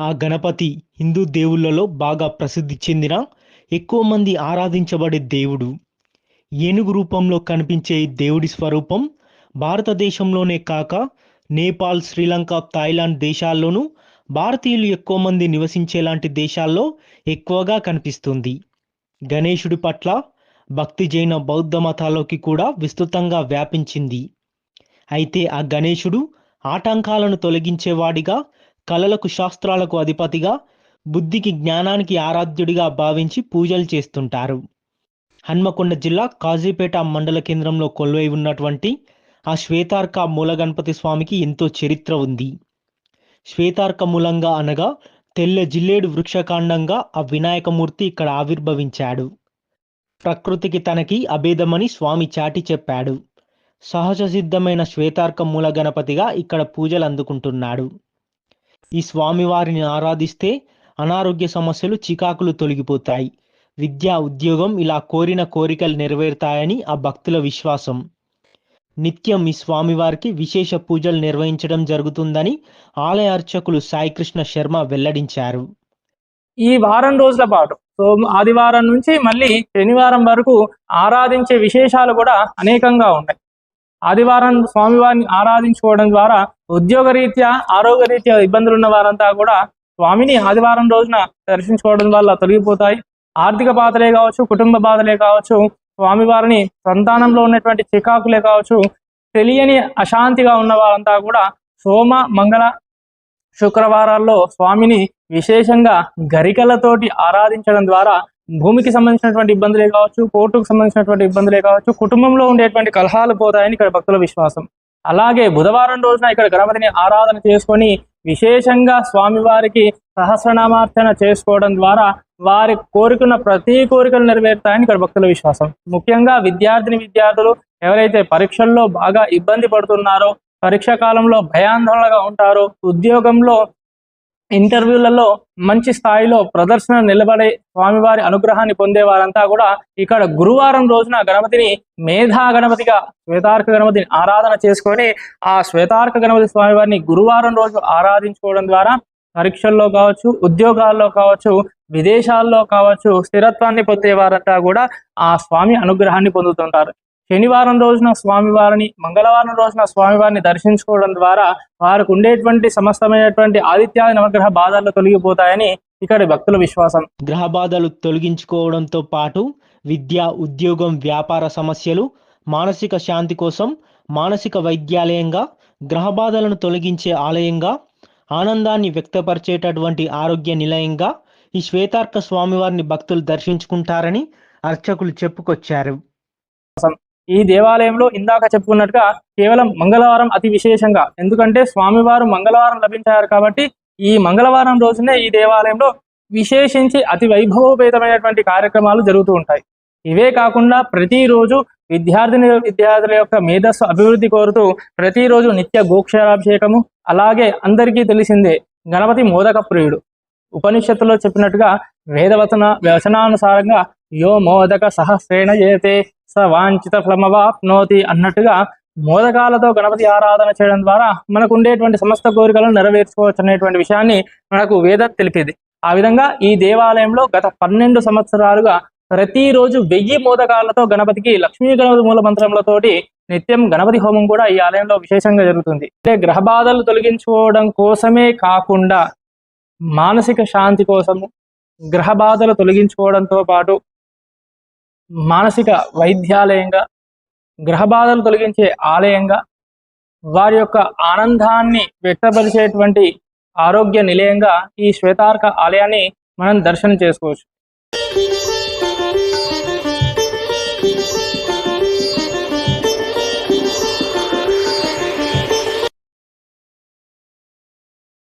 ఆ గణపతి హిందూ దేవుళ్ళలో బాగా ప్రసిద్ధి చెందిన ఎక్కువ మంది ఆరాధించబడే దేవుడు. ఏనుగు రూపంలో కనిపించే దేవుడి స్వరూపం భారతదేశంలోనే కాక నేపాల్ శ్రీలంక థాయిలాండ్ దేశాల్లోనూ భారతీయులు ఎక్కువ మంది నివసించేలాంటి దేశాల్లో ఎక్కువగా కనిపిస్తుంది. గణేశుడి పట్ల భక్తి జైన బౌద్ధ మతాల్లోకి కూడా విస్తృతంగా వ్యాపించింది. అయితే ఆ గణేశుడు ఆటంకాలను తొలగించేవాడిగా కళలకు శాస్త్రాలకు అధిపతిగా బుద్ధికి జ్ఞానానికి ఆరాధ్యుడిగా భావించి పూజలు చేస్తుంటారు. హన్మకొండ జిల్లా కాజీపేట మండల కేంద్రంలో కొలువై ఉన్నటువంటి ఆ శ్వేతార్క మూల గణపతి స్వామికి ఎంతో చరిత్ర ఉంది. శ్వేతార్క మూలంగా అనగా తెల్ల జిల్లేడు వృక్షకాండంగా ఆ వినాయకమూర్తి ఇక్కడ ఆవిర్భవించాడు. ప్రకృతికి తనకి అభేదమని స్వామి చాటి చెప్పాడు. సహజ సిద్ధమైన శ్వేతార్క మూల గణపతిగా ఇక్కడ పూజలు అందుకుంటున్నాడు. ఈ స్వామివారిని ఆరాధిస్తే అనారోగ్య సమస్యలు చికాకులు తొలగిపోతాయి. విద్య ఉద్యోగం ఇలా కోరిన కోరికలు నెరవేరుతాయని ఆ భక్తుల విశ్వాసం. నిత్యం ఈ స్వామివారికి విశేష పూజలు నిర్వహించడం జరుగుతుందని ఆలయ అర్చకులు సాయికృష్ణ శర్మ వెల్లడించారు. ఈ వారం రోజుల పాటు సో ఆదివారం నుంచి మళ్ళీ శనివారం వరకు ఆరాధించే విశేషాలు కూడా అనేకంగా ఉన్నాయి. ఆదివారం స్వామివారిని ఆరాధించుకోవడం ద్వారా ఉద్యోగ రీత్యా ఆరోగ్య రీత్యా ఇబ్బందులు ఉన్న వారంతా కూడా స్వామిని ఆదివారం రోజున దర్శించుకోవడం వల్ల తొలగిపోతాయి. ఆర్థిక బాధలే కావచ్చు కుటుంబ బాధలే కావచ్చు స్వామివారిని సంతానంలో ఉన్నటువంటి చికాకులే కావచ్చు తెలియని అశాంతిగా ఉన్న వారంతా కూడా సోమ మంగళ శుక్రవారాల్లో స్వామిని విశేషంగా గరికలతోటి ఆరాధించడం ద్వారా భూమికి సంబంధించినటువంటి ఇబ్బందులే కావచ్చు కోర్టుకు సంబంధించినటువంటి ఇబ్బందులే కావచ్చు కుటుంబంలో ఉండేటువంటి కలహాలు పోతాయని ఇక్కడ భక్తుల విశ్వాసం. అలాగే బుధవారం రోజున ఇక్కడ గణపతిని ఆరాధన చేసుకొని విశేషంగా స్వామివారికి సహస్రనామార్చన చేసుకోవడం ద్వారా వారి కోరుకున్న ప్రతి కోరికలు నెరవేరుతాయని ఇక్కడ భక్తుల విశ్వాసం. ముఖ్యంగా విద్యార్థిని విద్యార్థులు ఎవరైతే పరీక్షల్లో బాగా ఇబ్బంది పడుతున్నారో పరీక్ష కాలంలో భయాందోళనగా ఉంటారో ఉద్యోగంలో ఇంటర్వ్యూలలో మంచి స్థాయిలో ప్రదర్శన నిలబడే స్వామివారి అనుగ్రహాన్ని పొందే వారంతా కూడా ఇక్కడ గురువారం రోజున గణపతిని మేధా గణపతిగా శ్వేతార్క గణపతిని ఆరాధన చేసుకొని ఆ శ్వేతార్క గణపతి స్వామివారిని గురువారం రోజు ఆరాధించుకోవడం ద్వారా పరీక్షల్లో కావచ్చు ఉద్యోగాల్లో కావచ్చు విదేశాల్లో కావచ్చు స్థిరత్వాన్ని పొందే వారంతా కూడా ఆ స్వామి అనుగ్రహాన్ని పొందుతుంటారు. శనివారం రోజున స్వామివారిని మంగళవారం రోజున స్వామివారిని దర్శించుకోవడం ద్వారా వారికి ఉండేటువంటి సమస్తమైనటువంటి ఆదిత్యాది నవగ్రహ బాధలు తొలగిపోతాయని ఇక్కడ భక్తుల విశ్వాసం. గ్రహ బాధలు తొలగించుకోవడంతో పాటు విద్య ఉద్యోగం వ్యాపార సమస్యలు మానసిక శాంతి కోసం మానసిక వైద్యాలయంగా గ్రహ బాధలను తొలగించే ఆలయంగా ఆనందాన్ని వ్యక్తపరిచేటటువంటి ఆరోగ్య నిలయంగా ఈ శ్వేతార్క స్వామివారిని భక్తులు దర్శించుకుంటారని అర్చకులు చెప్పుకొచ్చారు. ఈ దేవాలయంలో ఇందాక చెప్పుకున్నట్టుగా కేవలం మంగళవారం అతి విశేషంగా. ఎందుకంటే స్వామివారు మంగళవారం లభించారు కాబట్టి ఈ మంగళవారం రోజునే ఈ దేవాలయంలో విశేషించి అతి వైభవోపేతమైనటువంటి కార్యక్రమాలు జరుగుతూ ఉంటాయి. ఇవే కాకుండా ప్రతిరోజు విద్యార్థిని విద్యార్థుల యొక్క మేధస్సు అభివృద్ధి కోరుతూ ప్రతిరోజు నిత్య గోక్షరాభిషేకము అలాగే అందరికీ తెలిసిందే గణపతి మోదక ప్రియుడు. ఉపనిషత్తులో చెప్పినట్టుగా వేదవచన వచనానుసారంగా యో మోదక సహస్రేణ చేతే స వాంఛిత ఫలమవాప్నోతి అన్నట్టుగా మోదకాలతో గణపతి ఆరాధన చేయడం ద్వారా మనకు ఉండేటువంటి సమస్త కోరికలను నెరవేర్చుకోవచ్చు అనేటువంటి విషయాన్ని మనకు వేద తెలిపేది. ఆ విధంగా ఈ దేవాలయంలో గత పన్నెండు సంవత్సరాలుగా ప్రతిరోజు వెయ్యి మోదకాలతో గణపతికి లక్ష్మీ గణపతి మూల మంత్రములతోటి నిత్యం గణపతి హోమం కూడా ఈ ఆలయంలో విశేషంగా జరుగుతుంది. అంటే గ్రహ బాధలు తొలగించుకోవడం కోసమే కాకుండా మానసిక శాంతి కోసము గ్రహ బాధలు తొలగించుకోవడంతో పాటు మానసిక వైద్యాలయంగా గ్రహ బాధలు తొలగించే ఆలయంగా వారి యొక్క ఆనందాన్ని వ్యక్తపరిచేటువంటి ఆరోగ్య నిలయంగా ఈ శ్వేతార్క ఆలయాన్ని మనం దర్శనం చేసుకోవచ్చు.